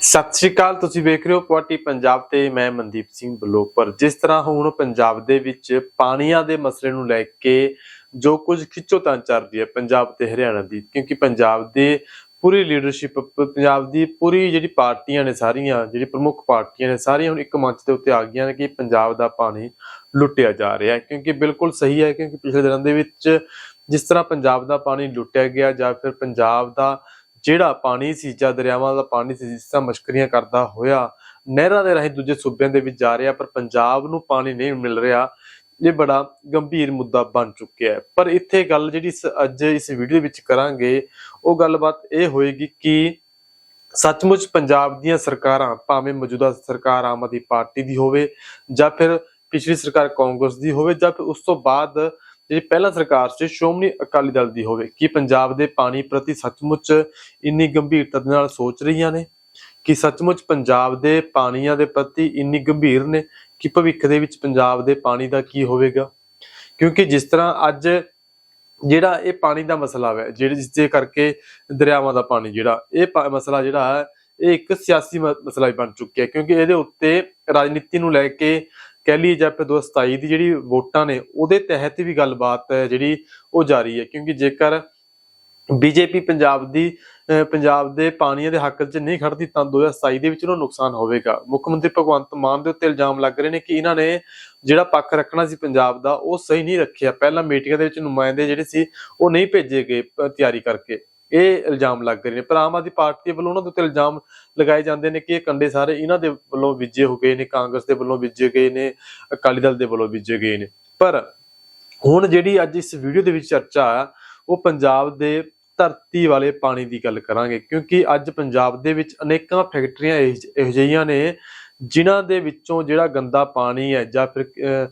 ਸਤਿ ਸ਼੍ਰੀ ਅਕਾਲ, ਤੁਸੀਂ ਵੇਖ ਰਹੇ ਹੋ ਕੁਆਟੀ ਪੰਜਾਬ ਤੇ ਮੈਂ ਮਨਦੀਪ ਸਿੰਘ ਬਲੋਪਰ ਜਿਸ ਤਰ੍ਹਾਂ ਹੁਣ ਪੰਜਾਬ ਦੇ ਵਿੱਚ ਪਾਣੀਆਂ ਦੇ ਮਸਲੇ ਨੂੰ ਲੈ ਕੇ ਜੋ ਕੁਝ ਖਿੱਚੋਤਾਣ ਚੱਲ ਰਹੀ ਹੈ ਪੰਜਾਬ ਤੇ ਹਰਿਆਣਾ ਦੀ, ਕਿਉਂਕਿ ਪੰਜਾਬ ਦੇ ਪੂਰੀ ਲੀਡਰਸ਼ਿਪ ਪੰਜਾਬ ਦੀ ਪੂਰੀ ਜਿਹੜੀ ਪਾਰਟੀਆਂ ਨੇ ਸਾਰੀਆਂ, ਜਿਹੜੀ ਪ੍ਰਮੁੱਖ ਪਾਰਟੀਆਂ ਨੇ ਸਾਰੀਆਂ ਹੁਣ ਇੱਕ ਮੰਚ ਦੇ ਉੱਤੇ ਆ ਗਈਆਂ ਨੇ ਕਿ ਪੰਜਾਬ ਦਾ ਪਾਣੀ ਲੁੱਟਿਆ ਜਾ ਰਿਹਾ ਹੈ। ਕਿਉਂਕਿ ਬਿਲਕੁਲ ਸਹੀ ਹੈ, ਕਿਉਂਕਿ ਪਿਛਲੇ ਦਿਨਾਂ ਦੇ ਵਿੱਚ ਜਿਸ ਤਰ੍ਹਾਂ ਪੰਜਾਬ ਦਾ ਪਾਣੀ ਲੁੱਟਿਆ ਗਿਆ ਜਾਂ ਫਿਰ ਪੰਜਾਬ ਦਾ ਜਿਹੜਾ ਪਾਣੀ ਸੀ, ਜਾਂ ਦਰਿਆਵਾਂ ਦਾ ਪਾਣੀ ਸੀ, ਜਿਸ ਤਰ੍ਹਾਂ ਮਸ਼ਕਰੀਆਂ ਕਰਦਾ ਹੋਇਆ, ਨਹਿਰਾਂ ਦੇ ਰਾਹੀਂ ਦੂਜੇ ਸੂਬਿਆਂ ਦੇ ਵਿੱਚ ਜਾ ਰਿਹਾ, ਪਰ ਪੰਜਾਬ ਨੂੰ ਪਾਣੀ ਨਹੀਂ ਮਿਲ ਰਿਹਾ, ਇਹ ਬੜਾ ਗੰਭੀਰ ਮੁੱਦਾ ਬਣ ਚੁੱਕਿਆ ਹੈ। ਪਰ ਇੱਥੇ ਗੱਲ ਜਿਹੜੀ ਅੱਜ ਇਸ ਵੀਡੀਓ ਵਿੱਚ ਕਰਾਂਗੇ, ਉਹ ਗੱਲਬਾਤ ਇਹ ਹੋਏਗੀ ਕਿ ਸੱਚਮੁੱਚ ਪੰਜਾਬ ਦੀਆਂ ਸਰਕਾਰਾਂ, ਭਾਵੇਂ ਮੌਜੂਦਾ ਸਰਕਾਰ ਆਮ ਆਦਮੀ ਪਾਰਟੀ ਦੀ ਹੋਵੇ, ਜਾਂ ਫਿਰ ਪਿਛਲੀ ਸਰਕਾਰ ਕਾਂਗਰਸ ਦੀ ਹੋਵੇ, ਜਾਂ ਫਿਰ ਉਸ ਤੋਂ ਬਾਅਦ ਜਿਹੜੀ ਪਹਿਲਾਂ ਸਰਕਾਰ ਸੀ, ਸ਼੍ਰੋਮਣੀ ਅਕਾਲੀ ਦਲ ਦੀ ਹੋਵੇ, ਕਿ ਪੰਜਾਬ ਦੇ ਪਾਣੀ ਪ੍ਰਤੀ ਸੱਚਮੁੱਚ ਇੰਨੀ ਗੰਭੀਰਤਾ ਦੇ ਨਾਲ ਸੋਚ ਰਹੀਆਂ ਨੇ? ਕਿ ਸੱਚਮੁੱਚ ਪੰਜਾਬ ਦੇ ਪਾਣੀਆਂ ਦੇ ਪ੍ਰਤੀ ਇੰਨੀ ਗੰਭੀਰ ਨੇ? ਕਿ ਭਵਿੱਖ ਦੇ ਵਿੱਚ ਪੰਜਾਬ ਦੇ ਪਾਣੀ ਦਾ ਕੀ ਹੋਵੇਗਾ? ਕਿਉਂਕਿ ਜਿਸ ਤਰ੍ਹਾਂ ਅੱਜ ਜਿਹੜਾ ਇਹ ਪਾਣੀ ਦਾ ਮਸਲਾ ਹੈ ਜਿਹੜੇ ਜਿਸ ਦੇ ਕਰਕੇ ਦਰਿਆਵਾਂ ਦਾ ਪਾਣੀ ਜਿਹੜਾ, ਇਹ ਪਾ- ਮਸਲਾ ਜਿਹੜਾ ਹੈ, ਇਹ ਇੱਕ ਸਿਆਸੀ ਮ- ਮਸਲਾ ਹੀ ਬਣ ਚੁੱਕਿਆ ਕਿਉਂਕਿ ਇਹਦੇ ਉੱਤੇ ਰਾਜਨੀਤੀ ਨੂੰ ਲੈ ਕੇ ਕਹਿ ਲਈ ਜਾਂ ਫਿਰ 2027 ਦੀ ਜਿਹੜੀ ਵੋਟਾਂ ਨੇ, ਉਹਦੇ ਤਹਿਤ ਵੀ ਗੱਲਬਾਤ ਹੈ ਜਿਹੜੀ ਉਹ ਜਾਰੀ ਹੈ, ਕਿਉਂਕਿ ਜੇਕਰ ਬੀਜੇਪੀ ਪੰਜਾਬ ਦੀ ਪੰਜਾਬ ਦੇ ਪਾਣੀਆਂ ਦੇ ਹੱਕ 'ਚ ਨਹੀਂ ਖੜਦੀ ਤਾਂ 2027 ਦੇ ਵਿੱਚ ਉਹਨੂੰ ਨੁਕਸਾਨ ਹੋਵੇਗਾ। ਮੁੱਖ ਮੰਤਰੀ ਭਗਵੰਤ ਮਾਨ ਦੇ ਉੱਤੇ ਇਲਜ਼ਾਮ ਲੱਗ ਰਹੇ ਨੇ ਕਿ ਇਹਨਾਂ ਨੇ ਜਿਹੜਾ ਪੱਖ ਰੱਖਣਾ ਸੀ ਪੰਜਾਬ ਦਾ, ਉਹ ਸਹੀ ਨਹੀਂ ਰੱਖਿਆ। ਪਹਿਲਾਂ ਮੀਟਿੰਗਾਂ ਦੇ ਵਿੱਚ ਨੁਮਾਇੰਦੇ ਜਿਹੜੇ ਸੀ, ਉਹ ਨਹੀਂ ਭੇਜੇ ਗਏ ਤਿਆਰੀ ਕਰਕੇ। ਇਹ ਇਲਜ਼ਾਮ ਲੱਗ ਰਹੇ ਨੇ। ਪਰ ਆਮ ਆਦਮੀ ਪਾਰਟੀ ਵੱਲੋਂ ਉਹਨਾਂ ਦੇ ਉੱਤੇ ਇਲਜ਼ਾਮ ਲਗਾਏ ਜਾਂਦੇ ਨੇ ਕਿ ਇਹ ਕੰਡੇ ਸਾਰੇ ਇਹਨਾਂ ਦੇ ਵੱਲੋਂ ਵਿਜੇ ਹੋ ਗਏ ਨੇ, ਕਾਂਗਰਸ ਦੇ ਵੱਲੋਂ ਵਿਜੇ ਗਏ ਨੇ, ਅਕਾਲੀ ਦਲ ਦੇ ਵੱਲੋਂ ਵਿਜੇ ਗਏ ਨੇ। ਪਰ ਹੁਣ ਜਿਹੜੀ ਅੱਜ ਇਸ ਵੀਡੀਓ ਦੇ ਵਿੱਚ ਚਰਚਾ ਆ, ਉਹ ਪੰਜਾਬ ਦੇ ਧਰਤੀ ਵਾਲੇ ਪਾਣੀ ਦੀ ਗੱਲ ਕਰਾਂਗੇ। ਕਿਉਂਕਿ ਅੱਜ ਪੰਜਾਬ ਦੇ ਵਿੱਚ ਅਨੇਕਾਂ ਫੈਕਟਰੀਆਂ ਇਹੋ ਜਿਹੀਆਂ ਨੇ, ਜਿਨ੍ਹਾਂ ਦੇ ਵਿੱਚੋਂ ਜਿਹੜਾ ਗੰਦਾ ਪਾਣੀ ਹੈ ਜਾਂ ਫਿਰ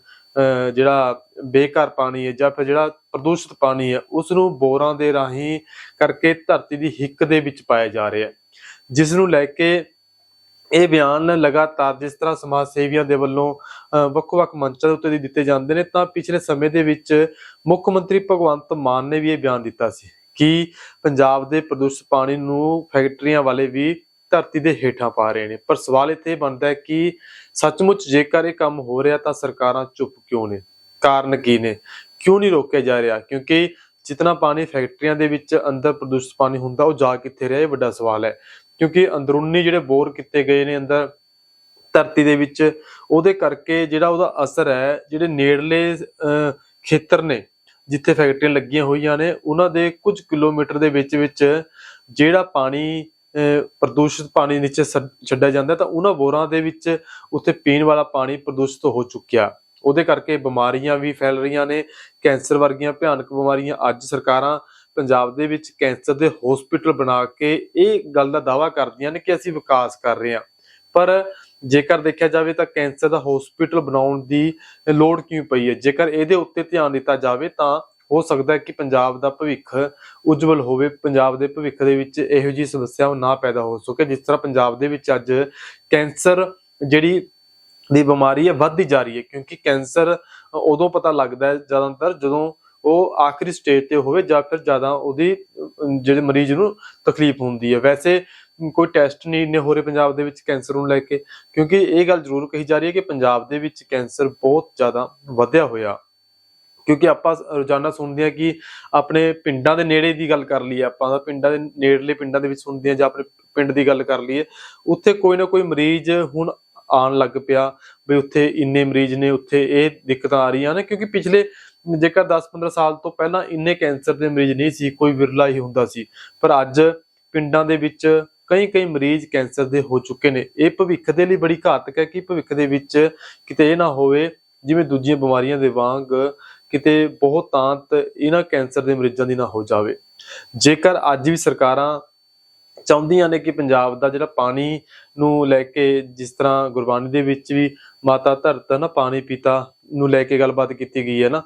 ਜਿਹੜਾ ਬੇਕਾਰ ਪਾਣੀ ਹੈ ਜਾਂ ਫਿਰ ਜਿਹੜਾ ਪ੍ਰਦੂਸ਼ਿਤ ਪਾਣੀ ਹੈ ਉਸ ਨੂੰ ਬੋਰਾਂ ਦੇ ਰਾਹੀਂ ਕਰਕੇ ਧਰਤੀ ਦੀ ਹਿੱਕ ਦੇ ਵਿੱਚ ਪਾਇਆ ਜਾ ਰਿਹਾ ਹੈ। ਜਿਸ ਨੂੰ ਲੈ ਕੇ ਇਹ ਬਿਆਨ ਲਗਾਤਾਰ ਜਿਸ ਤਰ੍ਹਾਂ ਸਮਾਜ ਸੇਵੀਆਂ ਦੇ ਵੱਲੋਂ ਅਹ, ਵੱਖ-ਵੱਖ ਮੰਚਾਂ ਦੇ ਉੱਤੇ ਦੀ ਦਿੱਤੇ ਜਾਂਦੇ ਨੇ ਤਾਂ ਪਿਛਲੇ ਸਮੇਂ ਦੇ ਵਿੱਚ ਮੁੱਖ ਮੰਤਰੀ ਭਗਵੰਤ ਮਾਨ ਨੇ ਵੀ ਇਹ ਬਿਆਨ ਦਿੱਤਾ ਸੀ ਕਿ ਪੰਜਾਬ ਦੇ ਪ੍ਰਦੂਸ਼ਿਤ ਪਾਣੀ ਨੂੰ ਫੈਕਟਰੀਆਂ ਵਾਲੇ ਵੀ ਧਰਤੀ ਦੇ ਹੇਠਾਂ ਪਾ ਰਹੇ ਨੇ। ਪਰ ਸਵਾਲ ਇੱਥੇ ਬਣਦਾ ਹੈ ਕਿ ਸੱਚਮੁੱਚ ਜੇਕਰ ਇਹ ਕੰਮ ਹੋ ਰਿਹਾ ਤਾਂ ਸਰਕਾਰਾਂ ਚੁੱਪ ਕਿਉਂ ਨੇ? ਕਾਰਨ ਕੀ ਨੇ? ਕਿਉਂ ਨਹੀਂ ਰੋਕਿਆ ਜਾ ਰਿਹਾ? ਕਿਉਂਕਿ ਜਿਤਨਾ ਪਾਣੀ ਫੈਕਟਰੀਆਂ ਦੇ ਵਿੱਚ ਅੰਦਰ ਪ੍ਰਦੂਸ਼ਿਤ ਪਾਣੀ ਹੁੰਦਾ, ਉਹ ਜਾ ਕਿੱਥੇ ਰਿਹਾ, ਇਹ ਵੱਡਾ ਸਵਾਲ ਹੈ। ਕਿਉਂਕਿ ਅੰਦਰੂਨੀ ਜਿਹੜੇ ਬੋਰ ਕੀਤੇ ਗਏ ਨੇ ਅੰਦਰ ਧਰਤੀ ਦੇ ਵਿੱਚ, ਉਹਦੇ ਕਰਕੇ ਜਿਹੜਾ ਉਹਦਾ ਅਸਰ ਹੈ, ਜਿਹੜੇ ਨੇੜਲੇ ਖੇਤਰ ਨੇ, ਜਿੱਥੇ ਫੈਕਟਰੀਆਂ ਲੱਗੀਆਂ ਹੋਈਆਂ ਨੇ, ਉਹਨਾਂ ਦੇ ਕੁਝ ਕਿਲੋਮੀਟਰ ਦੇ ਵਿੱਚ ਵਿੱਚ ਜਿਹੜਾ ਪਾਣੀ ਪ੍ਰਦੂਸ਼ਿਤ ਪਾਣੀ ਨੀਚੇ ਛੱਡ- ਛੱਡਿਆ ਜਾਂਦਾ ਤਾਂ ਉਹਨਾਂ ਬੋਰਾਂ ਦੇ ਵਿੱਚ ਉੱਥੇ ਪੀਣ ਵਾਲਾ ਪਾਣੀ ਪ੍ਰਦੂਸ਼ਿਤ ਹੋ ਚੁੱਕਿਆ। ਉਹਦੇ ਕਰਕੇ ਬਿਮਾਰੀਆਂ ਵੀ ਫੈਲ ਰਹੀਆਂ ਨੇ। ਕੈਂਸਰ ਵਰਗੀਆਂ ਭਿਆਨਕ ਬਿਮਾਰੀਆਂ ਅੱਜ ਸਰਕਾਰਾਂ ਪੰਜਾਬ ਦੇ ਵਿੱਚ ਕੈਂਸਰ ਦੇ ਹਸਪੀਟਲ ਬਣਾ ਕੇ ਇਹ ਗੱਲ ਦਾ ਦਾਵਾ ਕਰਦੀਆਂ ਨੇ ਕਿ ਅਸੀਂ ਵਿਕਾਸ ਕਰ ਰਹੇ ਹਾਂ। ਪਰ ਜੇਕਰ ਦੇਖਿਆ ਜਾਵੇ ਤਾਂ ਕੈਂਸਰ ਦਾ ਹਸਪੀਟਲ ਬਣਾਉਣ ਦੀ ਲੋੜ ਕਿਉਂ ਪਈ ਹੈ? ਜੇਕਰ ਇਹਦੇ ਉੱਤੇ ਧਿਆਨ ਦਿੱਤਾ ਜਾਵੇ ਤਾਂ ਹੋ ਸਕਦਾ ਹੈ ਕਿ ਪੰਜਾਬ ਦਾ ਭਵਿੱਖ ਉਜਵਲ ਹੋਵੇ, ਪੰਜਾਬ ਦੇ ਭਵਿੱਖ ਦੇ ਵਿੱਚ ਇਹੋ ਜਿਹੀ ਸਮੱਸਿਆ ਨਾ ਪੈਦਾ ਹੋ ਸਕੇ, ਜਿਸ ਤਰ੍ਹਾਂ ਪੰਜਾਬ ਦੇ ਵਿੱਚ ਅੱਜ ਕੈਂਸਰ ਜਿਹੜੀ ਦੀ ਬਿਮਾਰੀ ਹੈ, ਵੱਧਦੀ ਜਾ ਰਹੀ ਹੈ, ਕਿਉਂਕਿ ਕੈਂਸਰ ਉਦੋਂ ਪਤਾ ਲੱਗਦਾ ਹੈ ਜ਼ਿਆਦਾਤਰ ਜਦੋਂ ਉਹ ਆਖਰੀ ਸਟੇਜ ਤੇ ਹੋਵੇ ਜਾਂ ਫਿਰ ਜ਼ਿਆਦਾ ਉਹਦੀ ਜਿਹੜੇ ਮਰੀਜ਼ ਨੂੰ ਤਕਲੀਫ ਹੁੰਦੀ ਹੈ। ਵੈਸੇ ਕੋਈ ਟੈਸਟ ਨਹੀਂ, ਇੰਨੇ ਹੋ ਰਹੇ ਪੰਜਾਬ ਦੇ ਵਿੱਚ ਕੈਂਸਰ ਨੂੰ ਲੈ ਕੇ, ਕਿਉਂਕਿ ਇਹ ਗੱਲ ਜ਼ਰੂਰ ਕਹੀ ਜਾ ਰਹੀ ਹੈ ਕਿ ਪੰਜਾਬ ਦੇ ਵਿੱਚ ਕੈਂਸਰ ਬਹੁਤ ਜ਼ਿਆਦਾ ਵਧਿਆ ਹੋਇਆ। ਕਿਉਂਕਿ ਆਪਾਂ ਰੋਜ਼ਾਨਾ ਸੁਣਦੇ ਹਾਂ ਕਿ ਆਪਣੇ ਪਿੰਡਾਂ ਦੇ ਨੇੜੇ ਦੀ ਗੱਲ ਕਰ ਲਈਏ ਆਪਾਂ, ਤਾਂ ਪਿੰਡਾਂ ਦੇ ਨੇੜਲੇ ਪਿੰਡਾਂ ਦੇ ਵਿੱਚ ਸੁਣਦੇ ਹਾਂ ਜਾਂ ਆਪਣੇ ਪਿੰਡ ਦੀ ਗੱਲ ਕਰ ਲਈਏ, ਉੱਥੇ ਕੋਈ ਨਾ ਕੋਈ ਮਰੀਜ਼ ਹੁਣ ਆਉਣ ਲੱਗ ਪਿਆ ਵੀ ਉੱਥੇ ਇੰਨੇ ਮਰੀਜ਼ ਨੇ, ਉੱਥੇ ਇਹ ਦਿੱਕਤਾਂ ਆ ਰਹੀਆਂ ਨੇ, ਕਿਉਂਕਿ ਪਿਛਲੇ ਜੇਕਰ 10-15 ਸਾਲ ਤੋਂ ਪਹਿਲਾਂ ਇੰਨੇ ਕੈਂਸਰ ਦੇ ਮਰੀਜ਼ ਨਹੀਂ ਸੀ, ਕੋਈ ਵਿਰਲਾ ਹੀ ਹੁੰਦਾ ਸੀ, ਪਰ ਅੱਜ ਪਿੰਡਾਂ ਦੇ ਵਿੱਚ ਕਈ ਕਈ ਮਰੀਜ਼ ਕੈਂਸਰ ਦੇ ਹੋ ਚੁੱਕੇ ਨੇ। ਇਹ ਭਵਿੱਖ ਦੇ ਲਈ ਬੜੀ ਘਾਤਕ ਹੈ ਕਿ ਭਵਿੱਖ ਦੇ ਵਿੱਚ ਕਿਤੇ ਇਹ ਨਾ ਹੋਵੇ ਜਿਵੇਂ ਦੂਜੀਆਂ ਬਿਮਾਰੀਆਂ ਦੇ ਵਾਂਗ ਕਿਤੇ ਬਹੁਤਾਂਤ ਇਹਨਾਂ ਕੈਂਸਰ ਦੇ ਮਰੀਜ਼ਾਂ ਦੀ ਨਾ ਹੋ ਜਾਵੇ। ਜੇਕਰ ਅੱਜ ਵੀ ਸਰਕਾਰਾਂ ਚਾਹੁੰਦੀਆਂ ਨੇ ਕਿ ਪੰਜਾਬ ਦਾ ਜਿਹੜਾ ਪਾਣੀ ਨੂੰ ਲੈ ਕੇ ਜਿਸ ਤਰ੍ਹਾਂ ਗੁਰਬਾਣੀ ਦੇ ਵਿੱਚ ਵੀ ਮਾਤਾ ਧਰਤ ਨਾ ਪਾਣੀ ਪਿਤਾ ਨੂੰ ਲੈ ਕੇ ਗੱਲਬਾਤ ਕੀਤੀ ਗਈ ਹੈ ਨਾ,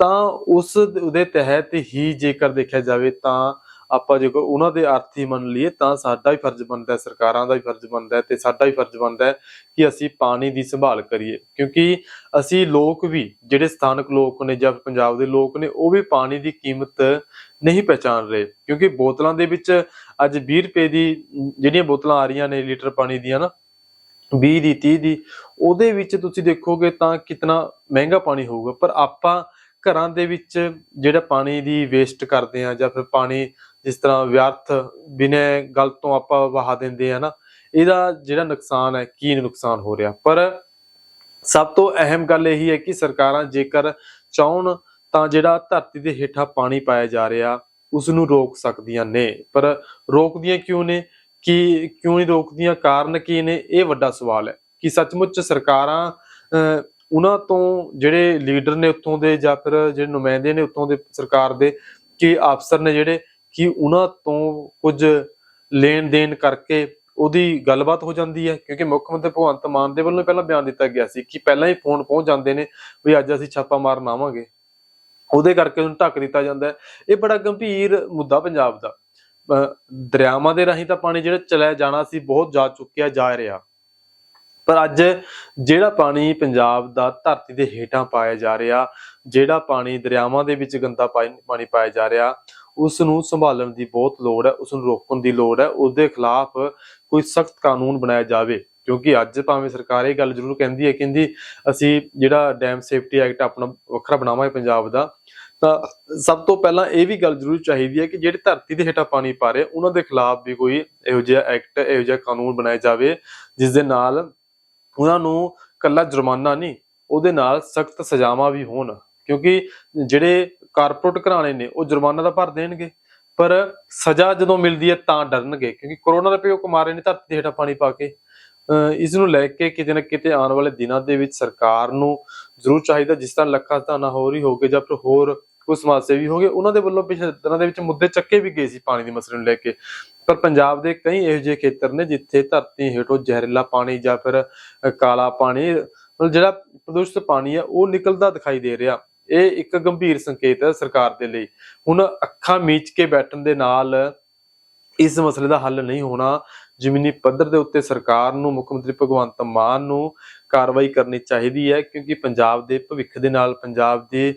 ਤਾਂ ਉਸ ਉਹਦੇ ਤਹਿਤ ਹੀ ਜੇਕਰ ਦੇਖਿਆ ਜਾਵੇ ਤਾਂ ਆਪਾਂ ਜੇਕਰ ਉਹਨਾਂ ਦੇ ਅਰਥ ਮੰਨ ਲਈਏ, ਤਾਂ ਸਾਡਾ ਹੀ ਫਰਜ਼ ਬਣਦਾ ਹੈ, ਸਰਕਾਰਾਂ ਦਾ ਵੀ ਫਰਜ਼ ਬਣਦਾ ਹੈ ਤੇ ਸਾਡਾ ਵੀ ਫਰਜ਼ ਬਣਦਾ ਹੈ ਕਿ ਅਸੀਂ ਪਾਣੀ ਦੀ ਸੰਭਾਲ ਕਰੀਏ। ਕਿਉਂਕਿ ਅਸੀਂ ਲੋਕ ਵੀ, ਜਿਹੜੇ ਸਥਾਨਕ ਲੋਕ ਨੇ ਜਾਂ ਪੰਜਾਬ ਦੇ ਲੋਕ ਨੇ, ਉਹ ਵੀ ਪਾਣੀ ਦੀ ਕੀਮਤ ਨਹੀਂ ਪਹਿਚਾਨ ਰਹੇ। ਕਿਉਂਕਿ ਬੋਤਲਾਂ ਦੇ ਵਿੱਚ ਅੱਜ 20 ਰੁਪਏ ਦੀ ਜਿਹੜੀਆਂ ਬੋਤਲਾਂ ਆ ਰਹੀਆਂ ਨੇ ਲੀਟਰ ਪਾਣੀ ਦੀਆਂ ਨਾ 20 ਦੀ 30 ਦੀ, ਉਹਦੇ ਵਿੱਚ ਤੁਸੀਂ ਦੇਖੋਗੇ ਤਾਂ ਕਿਤਨਾ ਮਹਿੰਗਾ ਪਾਣੀ ਹੋਊਗਾ। ਪਰ ਆਪਾਂ ਘਰਾਂ ਦੇ ਵਿੱਚ ਜਿਹੜਾ ਪਾਣੀ ਦੀ ਵੇਸਟ ਕਰਦੇ ਆ ਜਾਂ ਫਿਰ ਪਾਣੀ ਜਿਸ ਤਰ੍ਹਾਂ ਵਿਅਰਥ ਬਿਨਾਂ ਗੱਲ ਤੋਂ ਆਪਾਂ ਵਹਾ ਦਿੰਦੇ ਆ ਨਾ ਇਹਦਾ ਜਿਹੜਾ ਨੁਕਸਾਨ ਹੈ ਕੀ ਨੁਕਸਾਨ ਹੋ ਰਿਹਾ? ਪਰ ਸਭ ਤੋਂ ਅਹਿਮ ਗੱਲ ਇਹੀ ਹੈ ਕਿ ਸਰਕਾਰਾਂ ਜੇਕਰ ਚਾਹਣ ਤਾਂ ਜਿਹੜਾ ਧਰਤੀ ਦੇ ਹੇਠਾਂ ਪਾਣੀ ਪਾਇਆ ਜਾ ਰਿਹਾ ਉਸ ਨੂੰ ਰੋਕ ਸਕਦੀਆਂ ਨੇ। ਪਰ ਰੋਕਦੀਆਂ ਕਿਉਂ ਨੇ? ਕਿ ਕਿਉਂ ਨਹੀਂ ਰੋਕਦੀਆਂ? ਕਾਰਨ ਕੀ ਨੇ? ਇਹ ਵੱਡਾ ਸਵਾਲ ਹੈ ਕਿ ਸੱਚਮੁੱਚ ਸਰਕਾਰਾਂ ਅਹ, ਉਹਨਾਂ ਤੋਂ ਜਿਹੜੇ ਲੀਡਰ ਨੇ ਉੱਥੋਂ ਦੇ ਜਾਂ ਫਿਰ ਜਿਹੜੇ ਨੁਮਾਇੰਦੇ ਨੇ ਉੱਥੋਂ ਦੇ ਸਰਕਾਰ ਦੇ ਕਿ ਅਫਸਰ ਨੇ ਜਿਹੜੇ ਕਿ ਉਹਨਾਂ ਤੋਂ ਕੁਝ ਲੈਣ ਦੇਣ ਕਰਕੇ ਉਹਦੀ ਗੱਲਬਾਤ ਹੋ ਜਾਂਦੀ ਹੈ, ਕਿਉਂਕਿ ਮੁੱਖ ਮੰਤਰੀ ਭਗਵੰਤ ਮਾਨ ਦੇ ਵੱਲੋਂ ਪਹਿਲਾਂ ਬਿਆਨ ਦਿੱਤਾ ਗਿਆ ਸੀ ਕਿ ਪਹਿਲਾਂ ਹੀ ਫੋਨ ਪਹੁੰਚ ਜਾਂਦੇ ਨੇ ਵੀ ਅੱਜ ਅਸੀਂ ਛਾਪਾ ਮਾਰਨ ਆਵਾਂਗੇ। ਉਹਦੇ ਕਰਕੇ ਉਹਨੂੰ ਢੱਕ ਦਿੱਤਾ ਜਾਂਦਾ ਇਹ ਬੜਾ ਗੰਭੀਰ ਮੁੱਦਾ ਪੰਜਾਬ ਦਾ। ਅਹ ਦਰਿਆਵਾਂ ਦੇ ਰਾਹੀਂ ਤਾਂ ਪਾਣੀ ਜਿਹੜਾ ਚਲਿਆ ਜਾਣਾ ਸੀ, ਬਹੁਤ ਜਾ ਚੁੱਕਿਆ ਜਾ ਰਿਹਾ। ਪਰ ਅੱਜ ਜਿਹੜਾ ਪਾਣੀ ਪੰਜਾਬ ਦਾ ਧਰਤੀ ਦੇ ਹੇਠਾਂ ਪਾਇਆ ਜਾ ਰਿਹਾ, ਜਿਹੜਾ ਪਾਣੀ ਦਰਿਆਵਾਂ ਦੇ ਵਿੱਚ ਗੰਦਾ ਪਾਣੀ ਪਾਇਆ ਜਾ ਰਿਹਾ ਉਸ ਨੂੰ ਸੰਭਾਲਣ ਦੀ ਬਹੁਤ ਲੋੜ ਹੈ ਉਸ ਨੂੰ ਰੋਕਣ ਦੀ ਲੋੜ ਹੈ ਉਸ ਦੇ ਖਿਲਾਫ ਕੋਈ ਸਖਤ ਕਾਨੂੰਨ ਬਣਾਇਆ ਜਾਵੇ। ਕਿਉਂਕਿ ਅੱਜ ਭਾਵੇਂ ਸਰਕਾਰ ਇਹ ਗੱਲ ਜ਼ਰੂਰ ਕਹਿੰਦੀ ਹੈ, ਕਹਿੰਦੀ ਅਸੀਂ ਜਿਹੜਾ ਡੈਮ ਸੇਫਟੀ ਐਕਟ ਆਪਣਾ ਵੱਖਰਾ ਬਣਾਵਾਂਗੇ ਪੰਜਾਬ ਦਾ, ਤਾਂ ਸਭ ਤੋਂ ਪਹਿਲਾਂ ਇਹ ਵੀ ਗੱਲ ਜ਼ਰੂਰ ਚਾਹੀਦੀ ਹੈ ਕਿ ਜਿਹੜੇ ਧਰਤੀ ਦੇ ਹੇਠਾਂ ਪਾਣੀ ਪਾ ਰਹੇ, ਉਹਨਾਂ ਦੇ ਖਿਲਾਫ ਵੀ ਕੋਈ ਇਹੋ ਜਿਹਾ ਐਕਟ ਇਹੋ ਜਿਹਾ ਕਾਨੂੰਨ ਬਣਾਇਆ ਜਾਵੇ, ਜਿਸ ਦੇ ਨਾਲ ਉਹਨਾਂ ਨੂੰ ਕੱਲਾ ਜੁਰਮਾਨਾ ਨਹੀਂ, ਉਹਦੇ ਨਾਲ ਸਖਤ ਸਜ਼ਾਵਾਂ ਵੀ ਹੋਣ। ਕਿਉਂਕਿ ਜਿਹੜੇ ਕਾਰਪੋਰੇਟ ਘਰਾਣੇ ਨੇ, ਉਹ ਜੁਰਮਾਨਾ ਤਾਂ ਭਰ ਦੇਣਗੇ, ਪਰ ਸਜ਼ਾ ਜਦੋਂ ਮਿਲਦੀ ਹੈ ਤਾਂ ਡਰਨਗੇ, ਕਿਉਂਕਿ ਕਰੋਨਾ ਉਹ ਕਮਾ ਰਹੇ ਨੇ, ਧਰਤੀ ਦੇ ਹੇਠਾਂ ਪਾਣੀ ਪਾ ਕੇ। ਇਸ ਨੂੰ ਲੈ ਕੇ ਕਿਤੇ ਨਾ ਕਿਤੇ ਆਉਣ ਵਾਲੇ ਦਿਨਾਂ ਦੇ ਵਿੱਚ ਸਰਕਾਰ ਨੂੰ ਜ਼ਰੂਰ ਚਾਹੀਦਾ, ਜਿਸ ਤਰ੍ਹਾਂ ਲੱਖਾਂ ਧਾਨਾ ਹੋਰ ਹੀ ਹੋ ਗਏ, ਜਾਂ ਫਿਰ ਹੋਰ ਕੋਈ ਸਮਾਜ ਸੇਵੀ ਹੋ ਗਏ, ਉਹਨਾਂ ਦੇ ਵੱਲੋਂ ਪਿਛਲੇ ਦਿਨਾਂ ਦੇ ਵਿੱਚ ਮੁੱਦੇ ਚੱਕੇ ਵੀ ਗਏ ਸੀ ਪਾਣੀ ਦੇ ਮਸਲੇ ਨੂੰ ਲੈ ਕੇ। ਪਰ ਪੰਜਾਬ ਦੇ ਕਈ ਇਹੋ ਜਿਹੇ ਖੇਤਰ ਨੇ, ਜਿੱਥੇ ਧਰਤੀ ਹੇਠੋਂ ਜ਼ਹਿਰੀਲਾ ਪਾਣੀ ਜਾਂ ਫਿਰ ਕਾਲਾ ਪਾਣੀ, ਮਤਲਬ ਜਿਹੜਾ ਪ੍ਰਦੂਸ਼ਿਤ ਪਾਣੀ ਹੈ, ਉਹ ਨਿਕਲਦਾ ਦਿਖਾਈ ਦੇ ਰਿਹਾ। ਇਹ ਇੱਕ ਗੰਭੀਰ ਸੰਕੇਤ ਹੈ ਸਰਕਾਰ ਦੇ ਲਈ। ਹੁਣ ਅੱਖਾਂ ਮੀਚ ਕੇ ਬੈਠਣ ਦੇ ਨਾਲ ਇਸ ਮਸਲੇ ਦਾ ਹੱਲ ਨਹੀਂ ਹੋਣਾ, ਜ਼ਮੀਨੀ ਪੱਧਰ ਦੇ ਉੱਤੇ ਸਰਕਾਰ ਨੂੰ, ਮੁੱਖ ਮੰਤਰੀ ਭਗਵੰਤ ਮਾਨ ਨੂੰ ਕਾਰਵਾਈ ਕਰਨੀ ਚਾਹੀਦੀ ਹੈ, ਕਿਉਂਕਿ ਪੰਜਾਬ ਦੇ ਭਵਿੱਖ ਦੇ ਨਾਲ, ਪੰਜਾਬ ਦੇ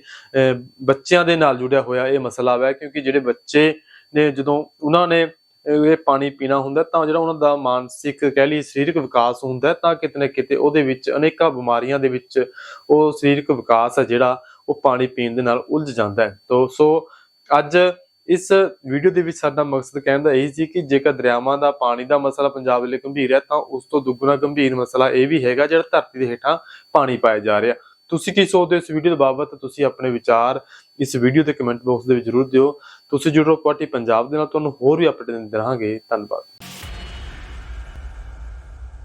ਬੱਚਿਆਂ ਦੇ ਨਾਲ ਜੁੜਿਆ ਹੋਇਆ ਇਹ ਮਸਲਾ ਹੈ ਕਿਉਂਕਿ ਜਿਹੜੇ ਬੱਚੇ ਨੇ, ਜਦੋਂ ਉਹਨਾਂ ਨੇ ਇਹ ਪਾਣੀ ਪੀਣਾ ਹੁੰਦਾ ਤਾਂ ਜਿਹੜਾ ਉਹਨਾਂ ਦਾ ਮਾਨਸਿਕ ਕਹਿ ਲਈ ਸਰੀਰਕ ਵਿਕਾਸ ਹੁੰਦਾ ਤਾਂ ਕਿਤੇ ਨਾ ਕਿਤੇ ਉਹਦੇ ਵਿੱਚ ਅਨੇਕਾਂ ਬਿਮਾਰੀਆਂ ਦੇ ਵਿੱਚ ਉਹ ਸਰੀਰਕ ਵਿਕਾਸ ਹੈ ਜਿਹੜਾ ਉਹ ਪਾਣੀ ਪੀਣ ਦੇ ਨਾਲ ਉਲਝ ਜਾਂਦਾ ਹੈ। ਤੋ, ਸੋ ਅੱਜ ਇਸ ਵੀਡੀਓ ਦੇ ਵਿੱਚ ਸਾਡਾ ਮਕਸਦ ਕਹਿਣ ਦਾ ਇਹੀ ਸੀ ਕਿ ਜੇਕਰ ਦਰਿਆਵਾਂ ਦਾ ਪਾਣੀ ਦਾ ਮਸਲਾ ਪੰਜਾਬ ਲਈ ਗੰਭੀਰ ਹੈ, ਤਾਂ ਉਸ ਤੋਂ ਦੁੱਗਣਾ ਗੰਭੀਰ ਮਸਲਾ ਇਹ ਵੀ ਹੈਗਾ ਜਿਹੜਾ ਧਰਤੀ ਦੇ ਹੇਠਾਂ ਪਾਣੀ ਪਾਇਆ ਜਾ ਰਿਹਾ। ਤੁਸੀਂ ਕੀ ਸੋਚਦੇ ਹੋ ਇਸ ਵੀਡੀਓ ਦੇ ਬਾਬਤ? ਤੁਸੀਂ ਆਪਣੇ ਵਿਚਾਰ ਇਸ ਵੀਡੀਓ ਦੇ ਕਮੈਂਟ ਬਾਕਸ ਦੇ ਵਿੱਚ ਜ਼ਰੂਰ ਦਿਓ। ਤੁਸੀਂ ਜੁੜੋ ਪਾਰਟੀ ਪੰਜਾਬ ਦੇ ਨਾਲ, ਤੁਹਾਨੂੰ ਹੋਰ ਵੀ ਅਪਡੇਟ ਦਿੰਦੇ ਰਹਾਂਗੇ। ਧੰਨਵਾਦ।